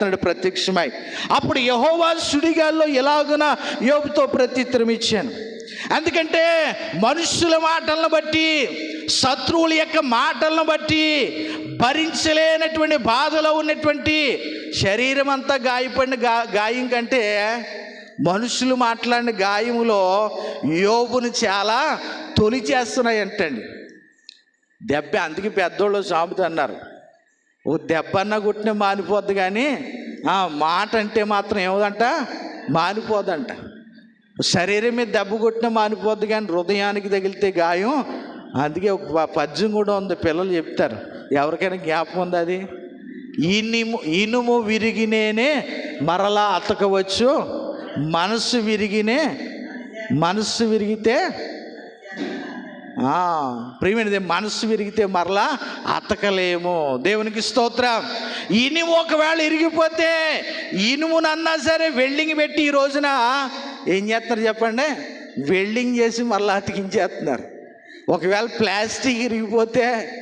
అతడు ప్రత్యక్షమై. అప్పుడు యహోవా సుడిగాల్లో ఎలాగున యోబుతో ప్రత్యుత్తరం ఇచ్చాను. ఎందుకంటే మనుషుల మాటలను బట్టి శత్రువుల యొక్క మాటలను బట్టి భరించలేనటువంటి బాధలో ఉన్నటువంటి శరీరం అంతా గాయపడిన గా గాయం కంటే మనుషులు మాట్లాడిన గాయములో యోబుని చాలా తొలి చేస్తున్నాయి అంటండి దెబ్బ అందుకే పెద్దోళ్ళు సామెత అన్నారు. ఓ దెబ్బన్న కొట్టిన మానిపోద్ది కానీ ఆ మాట అంటే మాత్రం ఏమదంట? మానిపోదంట. శరీరం మీద దెబ్బ కొట్టిన మానిపోద్ది కానీ హృదయానికి తగిలితే గాయం. అందుకే ఒక ప- పద్యం కూడా ఉంది పిల్లలు చెప్తారు. ఎవరికైనా జ్ఞాపకం ఉంది అది? ఇనుము ఇనుము విరిగినేనే మరలా అతకవచ్చు. మనస్సు విరిగినే మనస్సు విరిగితే ప్రియమైనది మనసు విరిగితే మరలా అతకలేము. దేవునికి స్తోత్రం. ఇనుము ఒకవేళ ఇరిగిపోతే ఇనుమునన్నా సరే వెల్డింగ్ పెట్టి ఈ రోజున ఏం చేస్తున్నారు చెప్పండి? వెల్డింగ్ చేసి మరలా అతికించేస్తున్నారు. ఒకవేళ ప్లాస్టిక్ ఇరిగిపోతే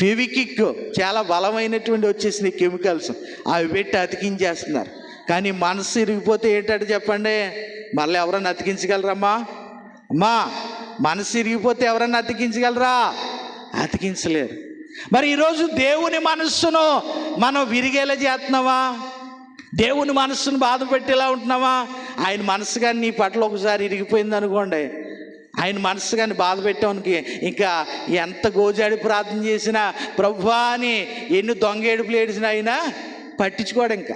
ఫెవికిక్ చాలా బలమైనటువంటి వచ్చేసిన కెమికల్స్. అవి పెట్టి అతికించేస్తున్నారు. కానీ మనసు ఇరిగిపోతే ఏంటంటే చెప్పండి? మళ్ళీ ఎవరైనా అతికించగలరమ్మా? అమ్మా మనసు ఇరిగిపోతే ఎవరన్నా అతికించగలరా? అతికించలేరు. మరి ఈరోజు దేవుని మనస్సును మనం విరిగేలా చేస్తున్నావా? దేవుని మనస్సును బాధ పెట్టేలా ఉంటున్నావా? ఆయన మనసు కానీ నీ పట్ల ఒకసారి ఇరిగిపోయింది అనుకోండి. ఆయన మనసు కానీ బాధ పెట్టడానికి ఇంకా ఎంత గోజాడి ప్రార్థన చేసినా ప్రభువా అని ఎన్ని దొంగ ఏడుపులు ఏడిసినా అయినా పట్టించుకోడు ఇంకా.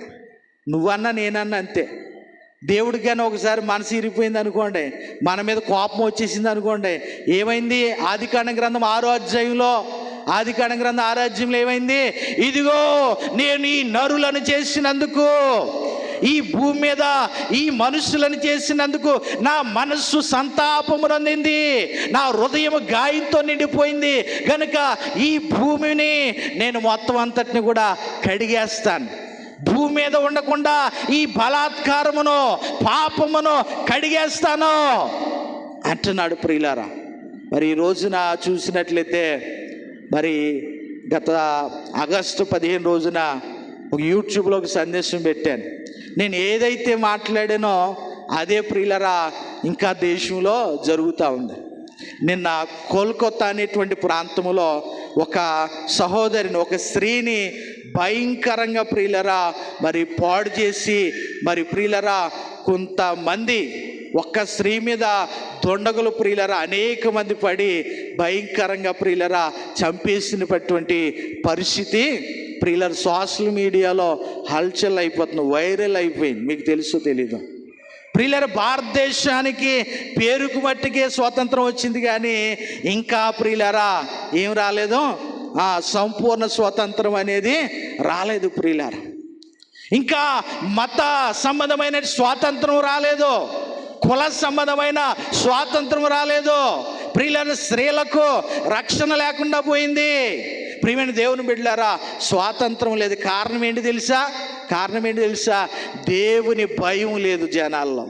నువ్వన్నా నేనన్నా అంతే. దేవుడికైనా ఒకసారి మనసు ఇరిపోయింది అనుకోండి మన మీద కోపం వచ్చేసింది అనుకోండి ఏమైంది? ఆదికాండ గ్రంథం ఆరో అధ్యాయంలో ఆదికాండ గ్రంథం ఆరాధ్యంలో ఏమైంది? ఇదిగో నేను ఈ నరులను చేసినందుకు ఈ భూమి మీద ఈ మనుషులను చేసినందుకు నా మనస్సు సంతాపము నందింది నా హృదయం గాయంతో నిండిపోయింది. కనుక ఈ భూమిని నేను మొత్తం అంతటిని కూడా కడిగేస్తాను. భూమి మీద ఉండకుండా ఈ బలాత్కారమును పాపమును కడిగేస్తాను. అంటున్నాడు ప్రియులారా మరి ఈ రోజున చూసినట్లయితే మరి గత ఆగస్టు పదిహేను రోజున ఒక యూట్యూబ్లో ఒక సందేశం పెట్టాను. నేను ఏదైతే మాట్లాడానో అదే ప్రియులరా ఇంకా దేశంలో జరుగుతూ ఉంది. నిన్న కోల్కతా అనేటువంటి ప్రాంతంలో ఒక సహోదరిని ఒక స్త్రీని భయంకరంగా ప్రియులరా మరి పాడు చేసి మరి ప్రియులరా కొంతమంది ఒక్క స్త్రీ మీద దొండగులు ప్రియులరా అనేక మంది పడి భయంకరంగా ప్రియులరా చంపేసినటువంటి పరిస్థితి ప్రియులర్ సోషల్ మీడియాలో హల్చల్ అయిపోతుంది వైరల్ అయిపోయింది. మీకు తెలుసు తెలీదు. ప్రియులర భారతదేశానికి పేరుకు మట్టికే స్వాతంత్రం వచ్చింది కానీ ఇంకా ప్రియులరా ఏం రాలేదు? ఆ సంపూర్ణ స్వాతంత్రం అనేది రాలేదు ప్రియులారా. ఇంకా మత సంబంధమైన స్వాతంత్రం రాలేదు. కుల సంబంధమైన స్వాతంత్రం రాలేదు. ప్రియులైన స్త్రీలకు రక్షణ లేకుండా పోయింది. ప్రియమైన దేవుని బిడ్డలారా స్వాతంత్రం లేదు. కారణం ఏంటి తెలుసా? కారణం ఏంటి తెలుసా? దేవుని భయం లేదు జనాల్లో.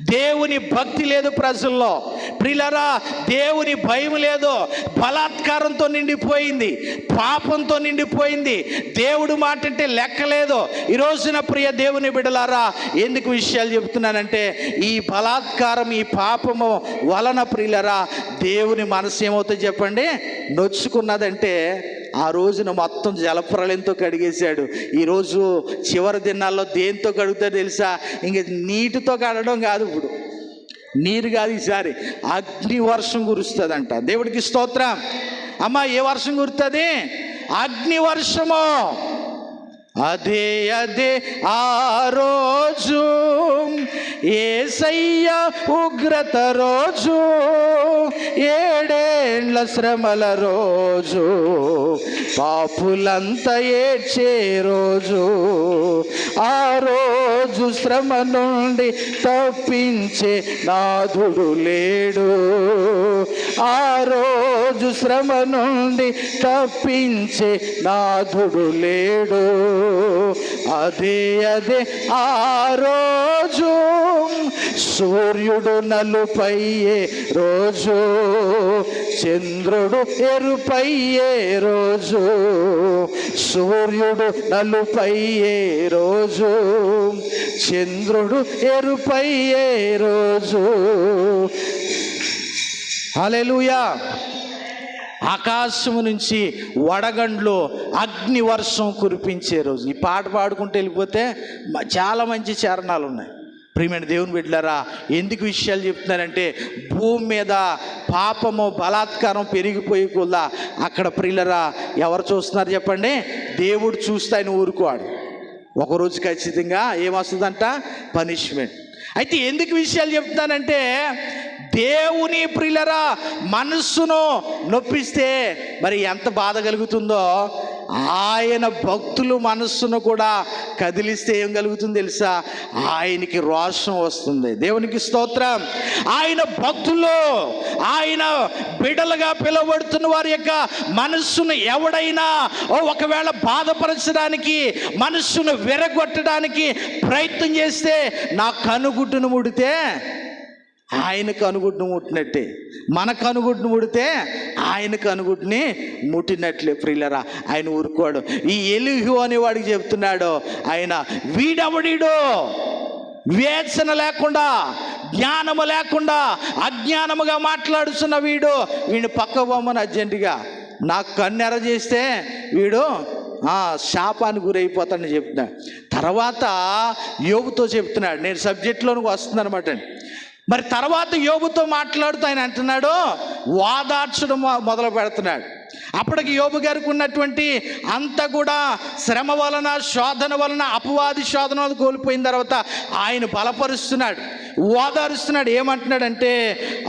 దేవుని భక్తి లేదు ప్రజల్లో. ప్రిలరా దేవుని భయం లేదు. బలాత్కారంతో నిండిపోయింది. పాపంతో నిండిపోయింది. దేవుడు మాట అంటే లెక్కలేదు ఈరోజున ఈ రోజున ప్రియ దేవుని బిడలారా ఎందుకు విషయాలు చెప్తున్నానంటే ఈ బలాత్కారం ఈ పాపము వలన ప్రియులరా దేవుని మనసు ఏమవుతుంది చెప్పండి? నొచ్చుకున్నదంటే ఆ రోజున మొత్తం జలప్రలయంతో కడిగేశాడు. ఈరోజు చివరి దినాల్లో దేంతో కడుగుతాడో తెలుసా? ఇంక నీటితో కడడం కాదు ఇప్పుడు. నీరు కాదు ఈసారి. అగ్ని వర్షం కురుస్తుందంట. దేవుడికి స్తోత్రం. అమ్మ ఏ వర్షం కురుతుంది? అగ్ని వర్షము. అదే అదే ఆ రోజు ఏసయ్య ఉగ్రత రోజు ఏడేండ్ల శ్రమల రోజు పాపులంతా ఏడ్చే రోజు ఆ రోజు శ్రమ నుండి తప్పించే నాథుడు లేడు. ఆ రోజు శ్రమ నుండి తప్పించే నాథుడు లేడు. అదే అదే ఆ రోజు సూర్యుడు నలుపయ్యే రోజు చంద్రుడు ఎరుపయ్యే రోజు సూర్యుడు నలుపయ్యే రోజు చంద్రుడు ఎరుపయ్యే రోజు హల్లెలూయా. ఆకాశము నుంచి వడగండ్లు అగ్నివర్షం కురిపించే రోజు. ఈ పాట పాడుకుంటూ వెళ్ళిపోతే చాలా మంచి చరణాలు ఉన్నాయి ప్రియమైన దేవుని బిడ్డలారా ఎందుకు విషయాలు చెప్తున్నారంటే భూమి మీద పాపము బలాత్కారం పెరిగిపోయి కూడా అక్కడ ప్రియులరా ఎవరు చూస్తున్నారు చెప్పండి? దేవుడు చూస్తే ఆయన ఊరుకోడు ఒకరోజు ఖచ్చితంగా ఏమొస్తుందంట? పనిష్మెంట్. అయితే ఎందుకు విషయాలు చెప్తున్నానంటే దేవుని ప్రియులరా మనస్సును నొప్పిస్తే మరి ఎంత బాధ కలుగుతుందో ఆయన భక్తులు మనస్సును కూడా కదిలిస్తే ఏం కలుగుతుంది తెలుసా? ఆయనకి రోషం వస్తుంది. దేవునికి స్తోత్రం. ఆయన భక్తులు ఆయన బిడలుగా పిలువబడుతున్న వారి యొక్క మనస్సును ఎవడైనా ఒకవేళ బాధపరచడానికి మనస్సును విరగొట్టడానికి ప్రయత్నం చేస్తే నా కనుగుడ్డును ముడితే ఆయనకు కనుగుడ్డును ముట్టినట్టే. మన కనుగుడ్డును ముడితే ఆయన అనుగుడ్ని ముట్టినట్లే ప్రియులరా. ఆయన ఊరుకోడు. ఈ ఎలిహు అనేవాడికి చెప్తున్నాడు ఆయన వీడవడీడు? వివేచన లేకుండా జ్ఞానము లేకుండా అజ్ఞానముగా మాట్లాడుతున్న వీడు. వీడిని పక్క బొమ్మను అర్జెంటుగా. నాకు కన్నెర చేస్తే వీడు శాపానికి గురైపోతాడని చెప్తున్నాడు. తర్వాత యోగుతో చెప్తున్నాడు. నేను సబ్జెక్ట్లోనికి వస్తుంది అనమాట మరి తర్వాత యోబుతో మాట్లాడుతూ ఆయన అంటున్నాడు వాదార్చడం మొదలు పెడుతున్నాడు. అప్పటికి యోబు గారికి ఉన్నటువంటి అంత కూడా శ్రమ వలన శోధన వలన అపవాది శోధన కోల్పోయిన తర్వాత ఆయన బలపరుస్తున్నాడు. ఓదారుస్తున్నాడు ఏమంటున్నాడంటే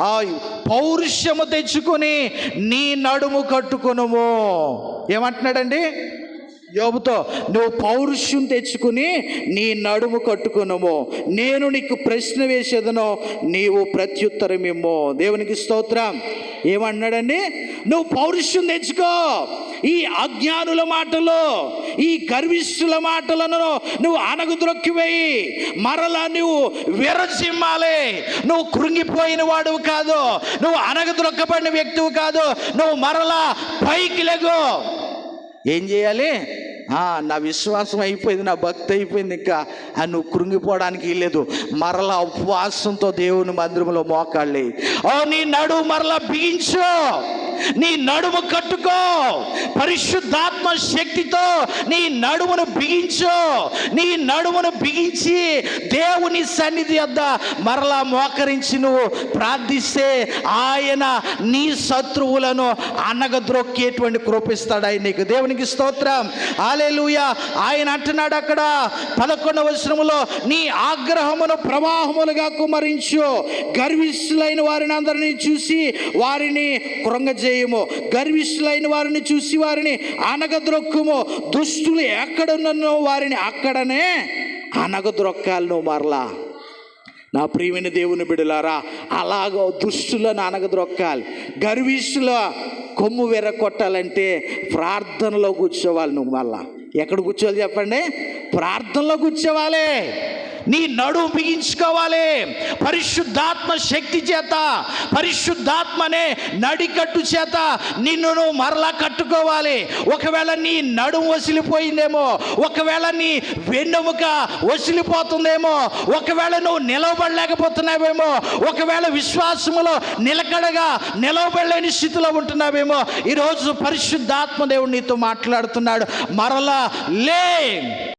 ఆ పౌరుషము తెచ్చుకొని నీ నడుము కట్టుకొనుము. ఏమంటున్నాడండి? యోబుతో నువ్వు పౌరుషం తెచ్చుకుని నీ నడుము కట్టుకునము. నేను నీకు ప్రశ్న వేసేదను నీవు ప్రత్యుత్తరం ఇమ్మో. దేవునికి స్తోత్రం. ఏమన్నాడండి? నువ్వు పౌరుషం తెచ్చుకో. ఈ అజ్ఞానుల మాటలు ఈ గర్విష్ఠుల మాటలను నువ్వు అనగుద్రొక్కివేయి మరలా నువ్వు విరచిమ్మాలి నువ్వు కృంగిపోయిన వాడు కాదు. నువ్వు అనగద్రొక్కబడిన వ్యక్తివి కాదు. నువ్వు మరలా పైకి లెగు. ఏం చేయాలి? నా విశ్వాసం అయిపోయింది నా భక్తి అయిపోయింది ఇంకా అని నువ్వు కృంగిపోవడానికి లేదు మరలా ఉపవాసంతో దేవుని మందిరంలో మోకాళ్ళి ఓ నీ నడు మరలా బిగించు. నీ నడుము కట్టుకో. పరిశుద్ధాత్మ శక్తితో నీ నడుమును బిగించు. నీ నడుమును బిగించి దేవుని సన్నిధి వద్ద మరలా మోకరించి నువ్వు ప్రార్థిస్తే ఆయన నీ శత్రువులను అనగద్రొక్కేటువంటి కృపిస్తాడు ఆయన నీకు. దేవునికి స్తోత్రం. ఆలేలుయ ఆయన అంటున్నాడు అక్కడ పదకొండవ వచనములో నీ ఆగ్రహమును ప్రవాహములుగా కుమరించు గర్విష్ఠులైన వారిని అందరినీ చూసి వారిని కృంగజేయము గర్విష్ఠులైన వారిని చూసి వారిని అనగద్రొక్కుము దుష్టులు ఎక్కడున్నో వారిని అక్కడనే అనగద్రొక్కాలి నువ్వు మరలా. నా ప్రియమైన దేవుని బిడలారా అలాగో దుష్టులను అనగద్రొక్కాలి గర్విష్ఠుల కొమ్ము వెర్రకొట్టాలంటే ప్రార్థనలో కూర్చోవాలి నువ్వు మళ్ళా ఎక్కడ కూర్చోవాలి చెప్పండి? ప్రార్థనలో కూర్చోవాలి. నీ నడు బిగించుకోవాలి. పరిశుద్ధాత్మ శక్తి చేత పరిశుద్ధాత్మనే నడికట్టు చేత నిన్ను నువ్వు మరలా కట్టుకోవాలి. ఒకవేళ నీ నడుము వసిలిపోయిందేమో ఒకవేళ నీ వెన్నెముక వసిలిపోతుందేమో ఒకవేళ నువ్వు నిలవబడలేకపోతున్నావేమో ఒకవేళ విశ్వాసములో నిలకడగా నిలవబడలేని స్థితిలో ఉంటున్నావేమో ఈరోజు పరిశుద్ధాత్మ దేవుడు నీతో మాట్లాడుతున్నాడు. మరలా లే